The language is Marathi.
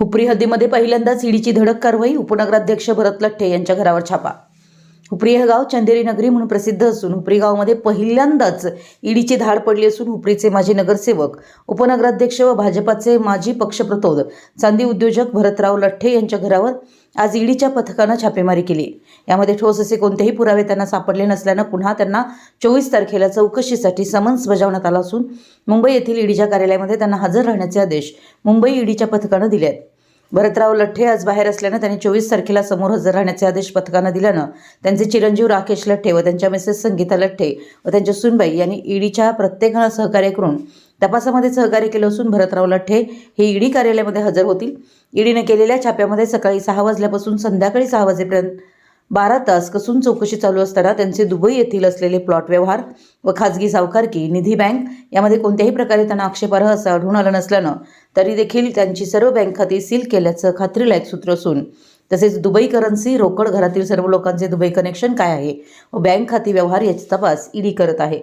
हुपरी हद्दीमध्ये पहिल्यांदाच ईडीची धडक कारवाई उपनगराध्यक्ष भरत लठ्ठे यांच्या घरावर छापा हुपरी हे गाव चंदेरी नगरी म्हणून प्रसिद्ध असून हुपरी गावमध्ये पहिल्यांदाच ईडीची धाड पडली असून हुपरीचे माजी नगरसेवक उपनगराध्यक्ष व भाजपाचे माजी पक्षप्रतोद चांदी उद्योजक भरतराव लठ्ठे यांच्या घरावर आज ईडीच्या पथकानं छापेमारी केली. यामध्ये ठोस असे कोणतेही पुरावे त्यांना सापडले नसल्यानं पुन्हा त्यांना चोवीस तारखेला चौकशीसाठी समन्स बजावण्यात आला असून मुंबई येथील ईडीच्या कार्यालयामध्ये त्यांना हजर राहण्याचे आदेश मुंबई ईडीच्या पथकानं दिले आहेत भरतराव लठ्ठे आज बाहेर असल्यानं त्यांनी चोवीस तारखेला समोर हजर राहण्याचे आदेश पथकानं दिल्यानं त्यांचे चिरंजीव राकेश लठ्ठे व त्यांच्या मिसेस संगीता लठ्ठे व त्यांच्या सुनबाई यांनी ईडीच्या प्रत्येकानं सहकार्य करून तपासामध्ये सहकार्य केलं असून भरतराव लठ्ठे हे ईडी कार्यालयामध्ये हजर होतील. ईडीने केलेल्या छाप्यामध्ये सकाळी सहा वाजल्यापासून संध्याकाळी सहा वाजेपर्यंत बारा तास कसून चौकशी चालू असताना त्यांचे दुबई येथील असलेले प्लॉट व्यवहार व खाजगी सावकारकी निधी बँक यामध्ये कोणत्याही प्रकारे त्यांना आक्षेपार्ह असं आढळून आलं नसल्यानं तरी देखील त्यांची सर्व बँक खाती सील केल्याचं खात्रीलायक सूत्र असून तसेच दुबई करन्सी रोकड घरातील सर्व लोकांचे दुबई कनेक्शन काय आहे व बँक खाती व्यवहार याचा तपास ईडी करत आहे.